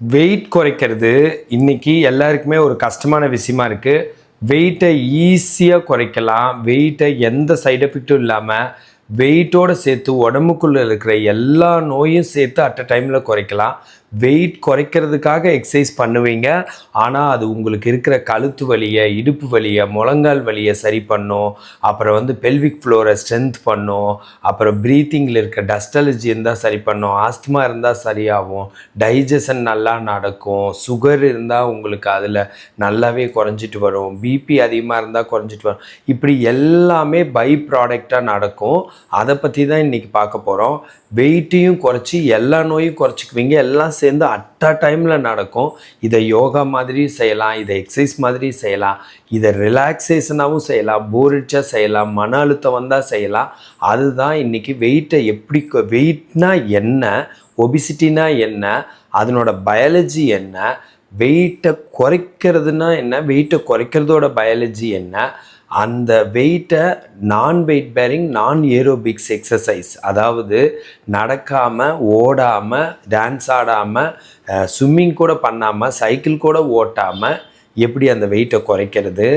Wait குறைக்கிறது. இன்னைக்கு எல்லாருக்குமே ஒரு கஷ்டமான விஷயமா இருக்கு. வெயிட்டை ஈஸியாக குறைக்கலாம். வெயிட்டை எந்த சைடு எஃபெக்ட்டும் இல்லாமல் வெயிட்டோடு சேர்த்து உடம்புக்குள்ளே இருக்கிற எல்லா நோயும் சேர்த்து அட் அ டைமில் குறைக்கலாம். வெயிட் குறைக்கிறதுக்காக எக்ஸசைஸ் பண்ணுவீங்க. ஆனால் அது உங்களுக்கு இருக்கிற கழுத்து வலியை இடுப்பு வலியை முழங்கால் வலியை சரி பண்ணும். அப்புறம் வந்து பெல்விக் ஃப்ளோரை ஸ்ட்ரென்த் பண்ணும். அப்புறம் ப்ரீத்திங்கில் இருக்க டஸ்டலஜி இருந்தால் சரி பண்ணும். ஆஸ்துமா இருந்தால் சரியாகும். டைஜஷன் நல்லா நடக்கும். சுகர் இருந்தால் உங்களுக்கு அதில் நல்லாவே குறைஞ்சிட்டு வரும். பிபி அதிகமாக இருந்தால் குறைஞ்சிட்டு வரும். இப்படி எல்லாமே பை ப்ராடக்டாக நடக்கும். அதை பற்றி தான் இன்றைக்கி பார்க்க போகிறோம் வெயிட்டையும் குறைச்சி எல்லா நோயும் குறைச்சிக்குவீங்க. எல்லாம் சேர்ந்து அட் அ டைமில் நடக்கும். இதை யோகா மாதிரி செய்யலாம் இதை எக்ஸசைஸ் மாதிரி செய்யலாம் இதை ரிலாக்ஸேஷனாகவும் செய்யலாம் போரிச்சா செய்யலாம் மன அழுத்தம் வந்தால் செய்யலாம். அதுதான் இன்றைக்கி வெயிட்டை எப்படி வெயிட்னா என்ன ஒபிசிட்டினா என்ன அதனோட பயாலஜி என்ன வெயிட்டை குறைக்கிறதுனா என்ன வெயிட்டை குறைக்கிறதோட பயாலஜி என்ன அந்த வெயிட்டை non weight bearing non aerobics exercise அதாவது நடக்காமல் ஓடாமல் டான்ஸ் ஆடாமல் ஸ்விம்மிங் கூட பண்ணாமல் சைக்கிள் கூட ஓட்டாமல் எப்படி அந்த வெயிட்டை குறைக்கிறது?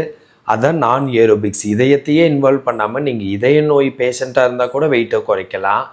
அதான் நான் ஏரோபிக்ஸ் இதயத்தையே இன்வால்வ் பண்ணாமல் நீங்கள் இதய நோய் பேஷண்ட்டாக இருந்தால் கூட வெயிட்டை குறைக்கலாம்.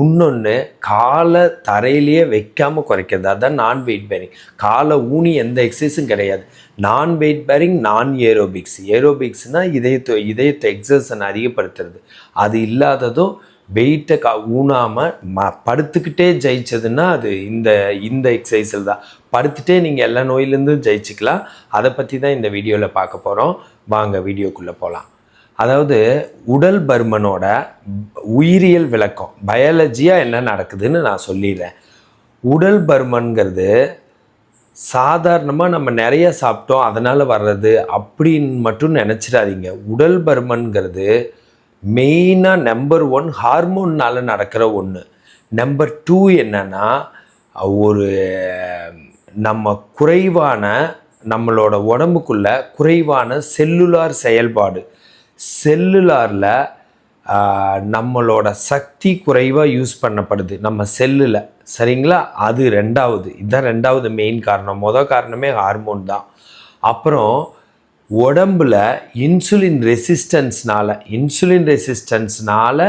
இன்னொன்று காலை தரையிலேயே வைக்காமல் குறைக்கிறது. அதுதான் நான் வெயிட் பேரிங் காலை ஊனி எந்த எக்ஸசைஸும் கிடையாது. Non weight bearing non aerobics ஏரோபிக்ஸ்னால் இதயத்தை இதயத்தை எக்ஸசன் அதிகப்படுத்துறது. அது இல்லாததும் வெயிட்டை கா ஊனாமல் ம படுத்துக்கிட்டே ஜெயிச்சதுன்னா அது இந்த இந்த எக்ஸசைஸில் தான். படுத்துட்டே நீங்கள் எல்லா நோயிலேருந்தும் ஜெயிச்சுக்கலாம். அதை பற்றி தான் இந்த வீடியோவில் பார்க்க போகிறோம் வாங்க வீடியோக்குள்ளே போகலாம் அதாவது உடல் பருமனோட உயிரியல் விளக்கம் பயாலஜியாக என்ன நடக்குதுன்னு நான் சொல்லிடுறேன். உடல் பருமன்கிறது சாதாரணமாக நம்ம நிறைய சாப்பிட்டோம் அதனால் வர்றது அப்படின்னு மட்டும் நினச்சிடாதீங்க. உடல் பருமன்கிறது மெயினாக நம்பர் ஒன் ஹார்மோன்னால் நடக்கிற ஒன்று நம்பர் டூ என்னன்னா ஒரு நம்ம குறைவான நம்மளோட உடம்புக்குள்ள குறைவான செல்லுலார் செயல்பாடு. செல்லுலாரில் நம்மளோட சக்தி குறைவாக யூஸ் பண்ணப்படுது. நம்ம செல்லில். சரிங்களா? அது ரெண்டாவது. இதுதான் ரெண்டாவது மெயின் காரணம். மொதல் காரணமே ஹார்மோன் தான். அப்புறம் உடம்புல இன்சுலின் ரெசிஸ்டன்ஸ்னால் இன்சுலின் ரெசிஸ்டன்ஸ்னால்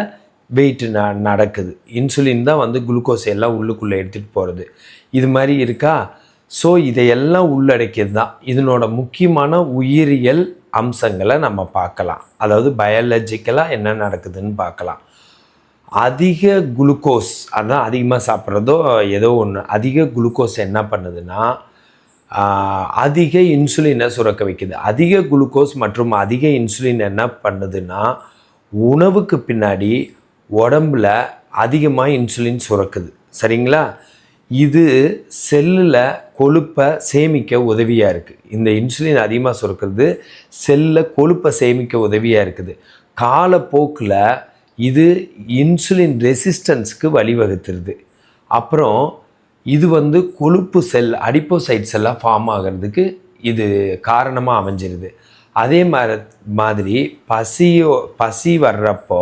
வெயிட் ந நடக்குது. இன்சுலின் தான் வந்து குளுக்கோஸ் எல்லாம் உள்ளுக்குள்ளே எடுத்துகிட்டு போகிறது இது மாதிரி இருக்கா? ஸோ இதையெல்லாம் உள்ளடக்கியது தான். இதனோட முக்கியமான உயிரியல் அம்சங்களை நம்ம பார்க்கலாம். அதாவது பயாலஜிக்கலாக என்ன நடக்குதுன்னு பார்க்கலாம். அதிக குளுக்கோஸ் அதான் அதிகமாக சாப்பிட்றதோ ஏதோ ஒன்று அதிக குளுக்கோஸ் என்ன பண்ணுதுன்னா அதிக இன்சுலினை சுரக்க வைக்குது. அதிக குளுக்கோஸ் மற்றும் அதிக இன்சுலின் என்ன பண்ணுதுன்னா உணவுக்கு பின்னாடி உடம்புல அதிகமாக இன்சுலின் சுரக்குது. சரிங்களா? இது செல்லில் கொழுப்பை சேமிக்க உதவியாக இருக்குது இந்த இன்சுலின் அதிகமாக சுரக்கிறது செல்லில் கொழுப்பை சேமிக்க உதவியாக இருக்குது. காலப்போக்கில் இது இன்சுலின் ரெசிஸ்டன்ஸுக்கு வழிவகுத்துருது. அப்புறம் இது வந்து கொழுப்பு செல் அடிப்போசைட்ஸ் எல்லாம் ஃபார்ம் ஆகிறதுக்கு இது காரணமாக அமைஞ்சிருது. அதே மாதிரி மாதிரி பசியோ பசி வர்றப்போ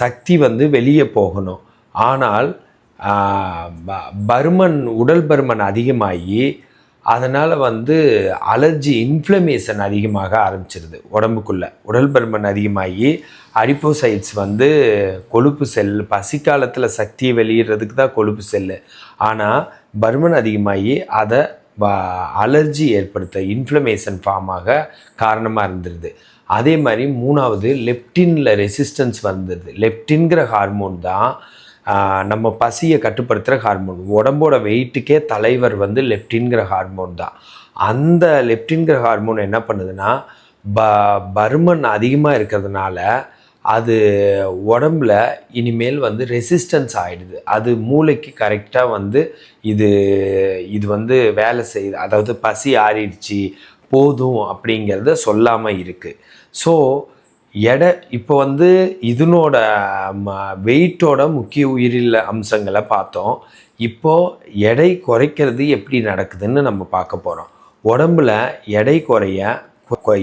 சக்தி வந்து வெளியே போகணும். ஆனால் பருமன் உடல் பருமன் அதிகமாகி அதனால் வந்து அலர்ஜி இன்ஃப்ளமேஷன் அதிகமாக ஆரம்பிச்சிருது உடம்புக்குள்ளே. உடல் பருமன் அதிகமாகி அரிப்போசைட்ஸ் வந்து கொழுப்பு செல் பசி காலத்தில் சக்தியை வெளியிடுறதுக்கு தான் கொழுப்பு செல்லு ஆனால் பருமன் அதிகமாகி அதை அலர்ஜி ஏற்படுத்த இன்ஃப்ளமேஷன் ஃபார்மாக காரணமாக இருந்துருது. அதே மாதிரி மூணாவது லெப்டினில் ரெசிஸ்டன்ஸ் வந்துடுது லெப்டின்கிற ஹார்மோன் தான் நம்ம பசியை கட்டுப்படுத்துகிற ஹார்மோன் உடம்போட வெயிட்டுக்கே தலைவர் வந்து லெப்டின்கிற ஹார்மோன் தான். அந்த லெப்டின்கிற ஹார்மோன் என்ன பண்ணுதுன்னா ப பருமன் அதிகமாக இருக்கிறதுனால அது உடம்புல இனிமேல் வந்து ரெசிஸ்டன்ஸ் ஆகிடுது அது மூளைக்கு கரெக்டாக வந்து இது இது வந்து வேலை செய்யுது. அதாவது பசி ஆறிடுச்சு போதும் அப்படிங்கிறத சொல்லாமல் இருக்குது ஸோ எடை இப்போ வந்து இதனோட வெயிட்டோட முக்கிய உயிரில் அம்சங்களை பார்த்தோம். இப்போ எடை குறைக்கிறது எப்படி நடக்குதுன்னு நம்ம பார்க்க போகிறோம் உடம்புல எடை குறைய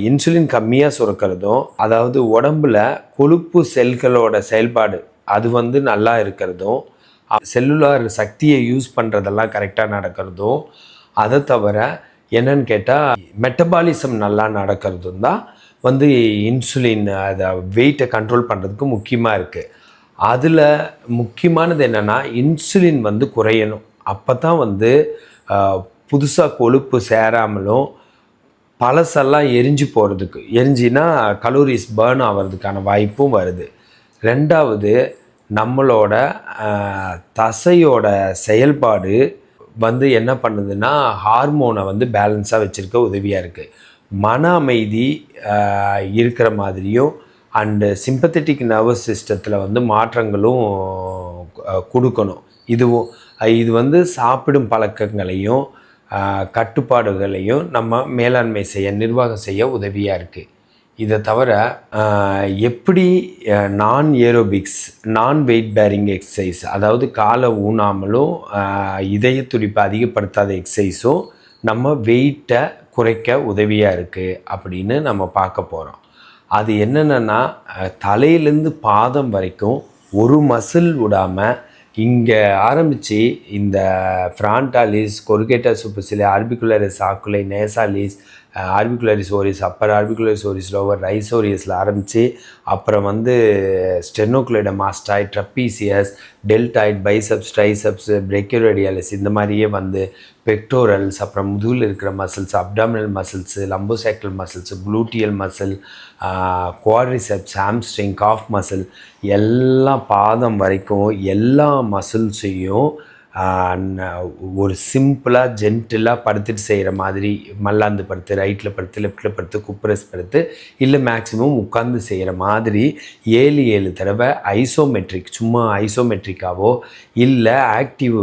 இன்சுலின் கம்மியாக சுரக்கிறதும் அதாவது உடம்புல கொழுப்பு செல்களோட செயல்பாடு அது வந்து நல்லா இருக்கிறதும் செல்லுலார் சக்தியை யூஸ் பண்ணுறதெல்லாம் கரெக்டாக நடக்கிறதும் அதை தவிர என்னன்னு கேட்டால் மெட்டபாலிசம் நல்லா நடக்கிறதும் தான் வந்து இன்சுலின் அதை வெயிட்டை கண்ட்ரோல் பண்ணுறதுக்கு முக்கியமாக இருக்குது அதில் முக்கியமானது என்னென்னா இன்சுலின் வந்து குறையணும். அப்போ தான் வந்து புதுசாக கொழுப்பு சேராமலும் பழசெல்லாம் எரிஞ்சு போகிறதுக்கு எரிஞ்சினா கலோரிஸ் பேர்ன் ஆகிறதுக்கான வாய்ப்பும் வருது. ரெண்டாவது நம்மளோட தசையோட செயல்பாடு வந்து என்ன பண்ணுதுன்னா ஹார்மோனை வந்து பேலன்ஸாக வச்சுருக்க உதவியாக இருக்குது மன அமைதி இருக்கிற மாதிரியும் அண்டு சிம்பத்தட்டிக் நர்வஸ் சிஸ்டத்தில் வந்து மாற்றங்களும் கொடுக்கணும். இதுவும் இது வந்து சாப்பிடும் பழக்கங்களையும் கட்டுப்பாடுகளையும் நம்ம மேலாண்மை செய்ய நிர்வாகம் செய்ய உதவியாக இருக்குது இதை தவிர எப்படி நான் ஏரோபிக்ஸ் நான் வெயிட் பேரிங் எக்ஸசைஸ் அதாவது காலை ஊனாமலும் இதய துடிப்பை அதிகப்படுத்தாத எக்ஸசைஸும் நம்ம வெயிட்டை குறைக்க உதவியாக இருக்குது அப்படின்னு நம்ம பார்க்க போகிறோம் அது என்னென்னா தலையிலேருந்து பாதம் வரைக்கும் ஒரு மசில் விடாமல் இங்கே ஆரம்பித்து இந்த frontalis corrugator supercilii orbicularis oculi nasalis orbicularis oris upper orbicularis oris lower ரைசோரியஸில் ஆரம்பித்து அப்புறம் வந்து sternocleido mastoid trapezius deltoid biceps triceps brachioradialis இந்த மாதிரியே வந்து பெக்டோரல்ஸ் அப்புறம் முதுகில் இருக்கிற muscles abdominal muscles lumbosacral muscles gluteal muscle quadriceps hamstring calf muscle எல்லா பாதம் வரைக்கும் எல்லா மசில்ஸையும் ஒரு சிம்பிளாக ஜென்டிலாக படுத்துட்டு செய்கிற மாதிரி மல்லாந்து படுத்து ரைட்டில் படுத்து லெஃப்ட்டில் படுத்து குப்ரஸ் படுத்து இல்லை மேக்ஸிமம் உட்காந்து செய்கிற மாதிரி ஏழு ஏழு தடவை ஐசோமெட்ரிக் சும்மா ஐசோமெட்ரிக்காவோ இல்லை ஆக்டிவ்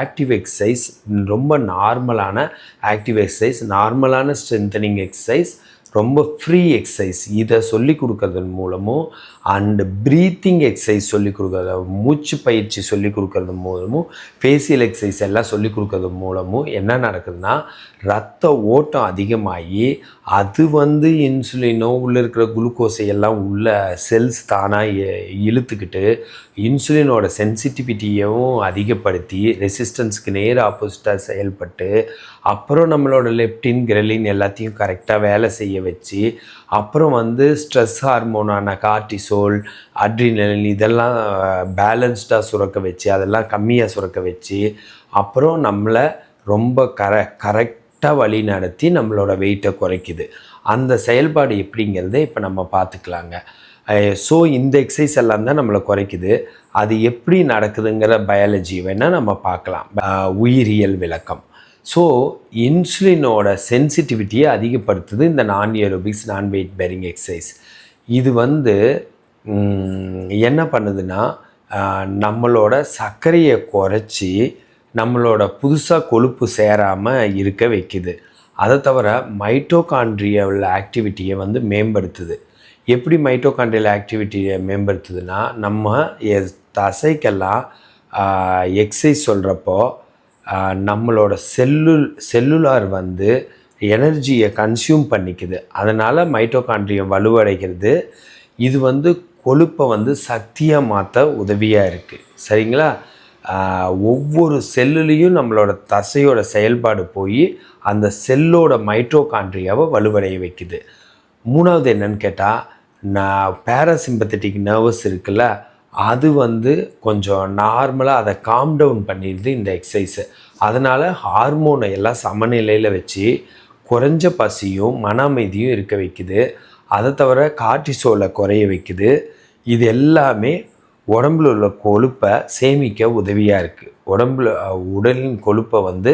ஆக்டிவ் எக்ஸசைஸ் ரொம்ப நார்மலான ஆக்டிவ் எக்ஸசைஸ் நார்மலான ஸ்ட்ரென்தனிங் எக்ஸசைஸ் ரொம்ப ஃப்ரீ எக்ஸசைஸ் இதை சொல்லி கொடுக்கறதன் மூலமும் அண்டு ப்ரீத்திங் எக்ஸசைஸ் சொல்லிக் கொடுக்குறது மூச்சு பயிற்சி சொல்லிக் கொடுக்கறது மூலமும் ஃபேஷியல் எக்ஸசைஸ் எல்லாம் சொல்லிக் கொடுக்கறது மூலமும் என்ன நடக்குதுன்னா ரத்த ஓட்டம் அதிகமாகி அது வந்து இன்சுலினோ உள்ளே இருக்கிற குளுக்கோஸை எல்லாம் உள்ள செல்ஸ் தானாக இழுத்துக்கிட்டு இன்சுலினோட சென்சிட்டிவிட்டியையும் அதிகப்படுத்தி ரெசிஸ்டன்ஸுக்கு நேர் ஆப்போசிட்டாக செயல்பட்டு அப்புறம் நம்மளோட லெப்டின் கிரெலின் எல்லாத்தையும் கரெக்டாக வேலை செய்ய வச்சு அப்புறம் வந்து ஸ்ட்ரெஸ் ஹார்மோனான கார்டிசோ கார்டிசோல் அட்ரினலின் இதெல்லாம் பேலன்ஸ்டாக சுரக்க வச்சு அதெல்லாம் கம்மியாக சுரக்க வச்சு அப்புறம் நம்மளை ரொம்ப கர கரெக்டாக வழி நடத்தி நம்மளோட வெயிட்டை குறைக்குது. அந்த செயல்பாடு எப்படிங்கிறத இப்போ நம்ம பார்த்துக்கலாங்க. ஸோ இந்த எக்ஸசைஸ் எல்லாம் தான் நம்மளை குறைக்குது. அது எப்படி நடக்குதுங்கிற பயாலஜி வேணால் நம்ம பார்க்கலாம். உயிரியல் விளக்கம். ஸோ இன்சுலினோட சென்சிட்டிவிட்டியை அதிகப்படுத்துது இந்த நான் ஏரோபிக்ஸ் நான் வெயிட் பேரிங் எக்ஸசைஸ் இது வந்து என்ன பண்ணுதுன்னா நம்மளோட சர்க்கரையை குறைச்சி நம்மளோட புதுசாக கொழுப்பு சேராமல் இருக்க வைக்குது. அதை தவிர மைட்டோகாண்ட்ரியல் ஆக்டிவிட்டியை வந்து மேம்படுத்துது. எப்படி மைட்டோகாண்ட்ரியல் ஆக்டிவிட்டியை மேம்படுத்துதுன்னா நம்ம எ- தசைக்கெல்லாம் எக்ஸசைஸ் சொல்கிறப்போ நம்மளோட செல்லு செல்லுலார் வந்து எனர்ஜியை கன்சியூம் பண்ணிக்குது. அதனால் மைட்டோகாண்ட்ரியம் வலுவடைகிறது. இது வந்து கொழுப்பை வந்து சக்தியாக மாற்ற உதவியாக இருக்குது சரிங்களா? ஒவ்வொரு செல்லுலேயும் நம்மளோட தசையோட செயல்பாடு போய் அந்த செல்லோட மைட்ரோகான்ட்ரியாவை வலுவடைய வைக்குது. மூணாவது என்னன்னு கேட்டால் நான் பேராசிம்பத்தட்டிக் நர்வஸ் இருக்குல்ல அது வந்து கொஞ்சம் நார்மலாக அதை காம் டவுன் பண்ணிடுது இந்த எக்ஸசைஸு அதனால் ஹார்மோனை எல்லாம் சமநிலையில் வச்சு குறைஞ்ச பசியும் மன அமைதியும் இருக்க வைக்குது. அதை தவிர கார்டிசோலை குறைய வைக்குது. இது எல்லாமே உடம்புல உள்ள கொழுப்பை சேமிக்க உதவியாக இருக்குது உடம்புல உடலின் கொழுப்பை வந்து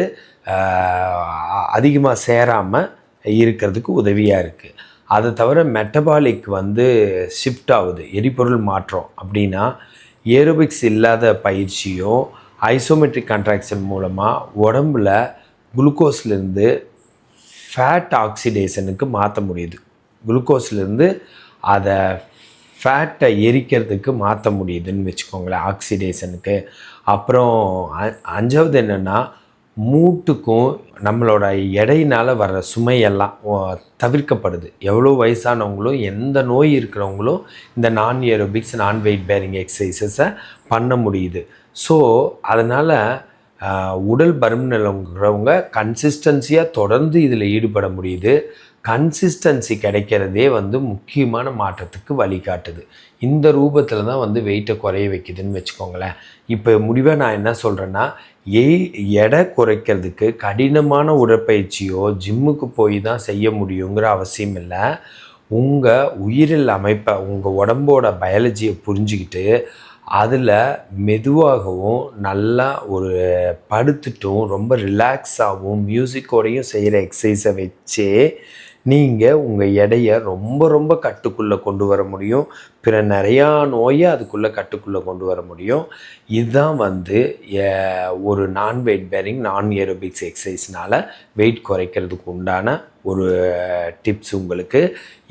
அதிகமாக சேராமல் இருக்கிறதுக்கு உதவியாக இருக்குது அதை தவிர மெட்டபாலிக் வந்து ஷிஃப்ட் ஆகுது. எரிபொருள் மாற்றம் அப்படின்னா ஏரோபிக்ஸ் இல்லாத பயிற்சியும் ஐசோமெட்ரிக் கண்ட்ராக்ஷன் மூலமாக உடம்புல குளுக்கோஸ்லேருந்து ஃபேட் ஆக்சிடேஷனுக்கு மாற்ற முடியுது. குளுக்கோஸ்லேருந்து அதை ஃபேட்டை எரிக்கிறதுக்கு மாற்ற முடியுதுன்னு வச்சுக்கோங்களேன் ஆக்சிடேஷனுக்கு அப்புறம் அஞ்சாவது என்னென்னா மூட்டுக்கும் நம்மளோட எடையினால் வர்ற சுமையெல்லாம் தவிர்க்கப்படுது. எவ்வளோ வயசானவங்களும் எந்த நோய் இருக்கிறவங்களும் இந்த நான் ஏரோபிக்ஸ் நான் வெயிட் பேரிங் எக்ஸசைசஸை பண்ண முடியுது. ஸோ அதனால் உடல் பருமனவங்க கன்சிஸ்டன்சியாக தொடர்ந்து இதில் ஈடுபட முடியுது. கன்சிஸ்டன்சி கிடைக்கிறதே வந்து முக்கியமான மாற்றத்துக்கு வழிகாட்டுது. இந்த ரூபத்தில் தான் வந்து வெயிட்டை குறைய வைக்குதுன்னு வச்சுக்கோங்களேன். இப்போ முடிவாக நான் என்ன சொல்கிறேன்னா எய் எடை குறைக்கிறதுக்கு கடினமான உடற்பயிற்சியோ ஜிம்முக்கு போய் தான் செய்ய முடியுங்கிற அவசியம் இல்லை. உங்கள் உயிரில் அமைப்பை உங்கள் உடம்போட பயாலஜியை புரிஞ்சுக்கிட்டு அதில் மெதுவாகவும் நல்லா ஒரு படுத்துட்டும் ரொம்ப ரிலாக்ஸாகவும் மியூசிக்கோடையும் செய்கிற எக்ஸசைஸை வச்சே நீங்கள் உங்கள் எடையை ரொம்ப ரொம்ப கட்டுக்குள்ளே கொண்டு வர முடியும். பிற நிறையா நோயை அதுக்குள்ளே கட்டுக்குள்ளே கொண்டு வர முடியும். இதுதான் வந்து ஒரு non weight bearing non aerobics எக்ஸசைஸ்னால் weight குறைக்கிறதுக்கு உண்டான ஒரு டிப்ஸ் உங்களுக்கு.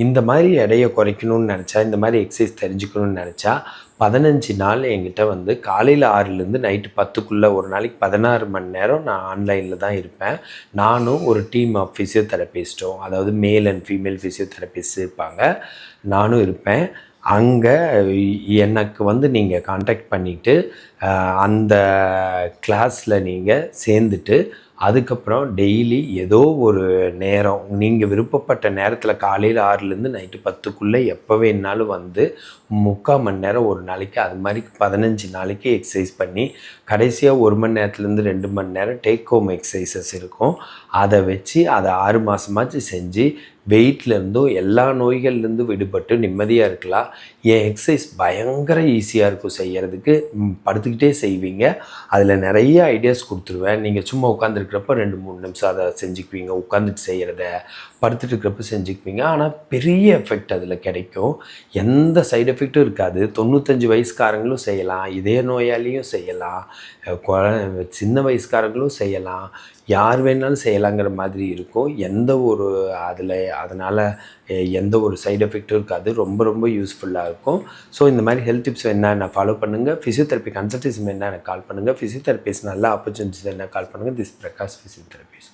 இந்த மாதிரி எடையை குறைக்கணும்னு நினச்சா இந்த மாதிரி எக்ஸசைஸ் தெரிஞ்சுக்கணும்னு நினச்சா பதினஞ்சு நாள் என்கிட்ட வந்து காலையில் ஆறுலேருந்து நைட்டு பத்துக்குள்ளே ஒரு நாளைக்கு பதினாறு மணி நேரம் நான் ஆன்லைனில் தான் இருப்பேன். நானும் ஒரு டீம் ஆஃப் ஃபிசியோதெரபிஸ்ட்டும் அதாவது மேல் அண்ட் ஃபீமேல் ஃபிசியோதெரபிஸ்ட் இருப்பாங்க. நானும் இருப்பேன். அங்கே எனக்கு வந்து நீங்கள் காண்டாக்ட் பண்ணிவிட்டு அந்த கிளாஸில் நீங்கள் சேர்ந்துட்டு அதுக்கப்புறம் டெய்லி ஏதோ ஒரு நேரம் நீங்கள் விருப்பப்பட்ட நேரத்தில் காலையில் ஆறுலேருந்து நைட்டு பத்துக்குள்ளே எப்போ வேணாலும் வந்து முக்கால் மணி நேரம் ஒரு நாளைக்கு அது மாதிரி பதினஞ்சு நாளைக்கு எக்ஸசைஸ் பண்ணி கடைசியாக ஒரு மணி நேரத்துலேருந்து ரெண்டு மணி நேரம் டேக் ஹோம் எக்ஸசைசஸ் இருக்கும். அதை வச்சு அதை ஆறு மாதமாச்சு செஞ்சு வெயிட்லேருந்தும் எல்லா நோய்கள்லேருந்து விடுபட்டு நிம்மதியாக இருக்கலாம். என் எக்ஸசைஸ் பயங்கர ஈஸியாக இருக்கும் செய்கிறதுக்கு படுத்துக்கிட்டே செய்வீங்க. அதில் நிறைய ஐடியாஸ் கொடுத்துருவேன். நீங்கள் சும்மா உட்காந்துருக்கிறப்ப ரெண்டு மூணு நிமிஷம் அதை செஞ்சுக்குவீங்க. உட்காந்துட்டு செய்கிறத படுத்துட்டு இருக்கிறப்ப செஞ்சுக்குவீங்க. ஆனால் பெரிய எஃபெக்ட் அதில் கிடைக்கும். எந்த சைடு எஃபெக்ட்டும் இருக்காது. தொண்ணூத்தஞ்சு வயசுக்காரங்களும் செய்யலாம். இதய நோயாளியும் செய்யலாம். குழ- சின்ன வயசுக்காரங்களும் செய்யலாம். யார் வேணாலும் செய்யலாங்கிற மாதிரி இருக்கும். எந்த ஒரு அதில் அதனால் எந்த ஒரு சைடு எஃபெக்ட்டும் இருக்காது. ரொம்ப ரொம்ப யூஸ்ஃபுல்லாக இருக்கும். ஸோ இந்த மாதிரி ஹெல்த் டிப்ஸ் என்னென்ன என்ன ஃபாலோ பண்ணுங்கள் ஃபிசியோதெரப்பி கன்சல்டேஷன் என்னென்ன எனக்கு கால் பண்ணுங்கள் ஃபிசியோதெரப்பிஸ் நல்ல ஆப்பர்ச்சுனிட்டிஸ் என்ன கால் பண்ணுங்கள் திஸ் பிரகாஷ் ஃபிசியோதெரப்பிஸ்